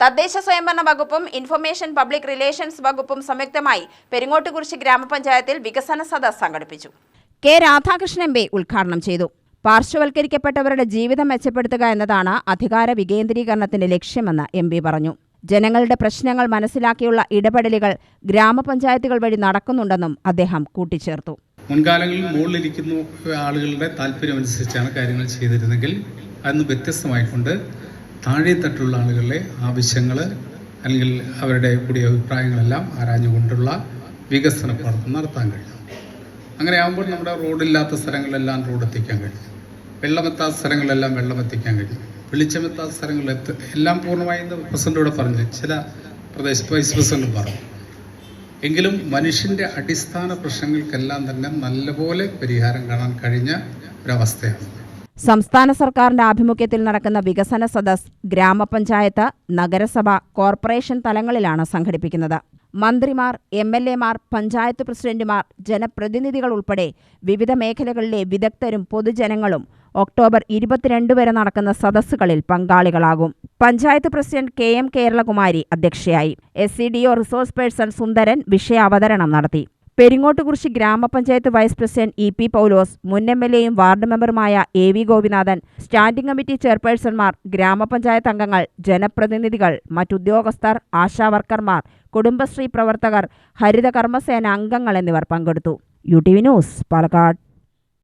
തദ്ദേശ സ്വയംഭരണ വകുപ്പും ഇൻഫർമേഷൻ പബ്ലിക് റിലേഷൻസ് വകുപ്പും സംയുക്തമായി പെരിങ്ങോട്ടുകുറിശി ഗ്രാമപഞ്ചായത്തിൽ വികസന സദസ് സംഘടിപ്പിച്ചു. കെ രാധാകൃഷ്ണൻ എം പി ഉദ്ഘാടനം ചെയ്തു. പാർശ്വവൽക്കരിക്കപ്പെട്ടവരുടെ ജീവിതം മെച്ചപ്പെടുത്തുക എന്നതാണ് അധികാര വികേന്ദ്രീകരണത്തിന്റെ ലക്ഷ്യമെന്ന് എം പി പറഞ്ഞു. ജനങ്ങളുടെ പ്രശ്നങ്ങൾ മനസ്സിലാക്കിയുള്ള ഇടപെടലുകൾ ഗ്രാമപഞ്ചായത്തുകൾ വഴി നടക്കുന്നുണ്ടെന്നും അദ്ദേഹം കൂട്ടിച്ചേർത്തു. മുൻകാലങ്ങളിൽ മുകളിലിരിക്കുന്ന ആളുകളുടെ താല്പര്യമനുസരിച്ചാണ് കാര്യങ്ങൾ ചെയ്തിരുന്നെങ്കിൽ അന്ന് വ്യത്യസ്തമായിക്കൊണ്ട് താഴെത്തട്ടുള്ള ആളുകളുടെ ആവശ്യങ്ങൾ അല്ലെങ്കിൽ അവരുടെ കൂടിയ അഭിപ്രായങ്ങളെല്ലാം ആരാഞ്ഞുകൊണ്ടുള്ള വികസന പ്രവർത്തനം നടത്താൻ കഴിയും. അങ്ങനെ ആകുമ്പോൾ നമ്മുടെ റോഡില്ലാത്ത സ്ഥലങ്ങളിലെല്ലാം റോഡ് എത്തിക്കാൻ കഴിയും. വെള്ളമെത്താത്ത സ്ഥലങ്ങളിലെല്ലാം വെള്ളമെത്തിക്കാൻ കഴിയും. വെളിച്ചമെത്താത്ത സ്ഥലങ്ങളിൽ എത്ത എല്ലാം പൂർണമായും ഇവിടെ പറഞ്ഞു. ചില പ്രദേശ വൈസ് പ്രസിഡന്റ് പറഞ്ഞു. എങ്കിലും മനുഷ്യന്റെ അടിസ്ഥാന പ്രശ്നങ്ങൾക്കെല്ലാം തന്നെ നല്ലപോലെ പരിഹാരം കാണാൻ കഴിഞ്ഞ ഒരവസ്ഥയാണ്. സംസ്ഥാന സർക്കാരിന്റെ ആഭിമുഖ്യത്തിൽ നടക്കുന്ന വികസന സദസ് ഗ്രാമപഞ്ചായത്ത് നഗരസഭ കോർപ്പറേഷൻ തലങ്ങളിലാണ് സംഘടിപ്പിക്കുന്നത്. മന്ത്രിമാർ എം എൽ എമാർ പഞ്ചായത്ത് പ്രസിഡന്റുമാർ ജനപ്രതിനിധികൾ ഉൾപ്പെടെ വിവിധ മേഖലകളിലെ വിദഗ്ധരും പൊതുജനങ്ങളും ഒക്ടോബർ ഇരുപത്തിരണ്ട് വരെ നടക്കുന്ന സദസ്സുകളിൽ പങ്കാളികളാകും. Panchayat president K M Keralakumari അധ്യക്ഷയായി. S C D O resource person Sundaran വിഷയാവതരണം നടത്തി. Peringottukurissi gramapanchayat vice president E P Paulose മുൻ എം എൽ എയും ward മെമ്പറുമായ A V Gopinathan standing committee ചെയർപേഴ്സൺമാർ ഗ്രാമപഞ്ചായത്ത് അംഗങ്ങൾ ജനപ്രതിനിധികൾ മറ്റുദ്യോഗസ്ഥർ ആശാവർക്കർമാർ കുടുംബശ്രീ പ്രവർത്തകർ ഹരിത കർമ്മസേന അംഗങ്ങൾ എന്നിവർ പങ്കെടുത്തു. U T V news Palakkad.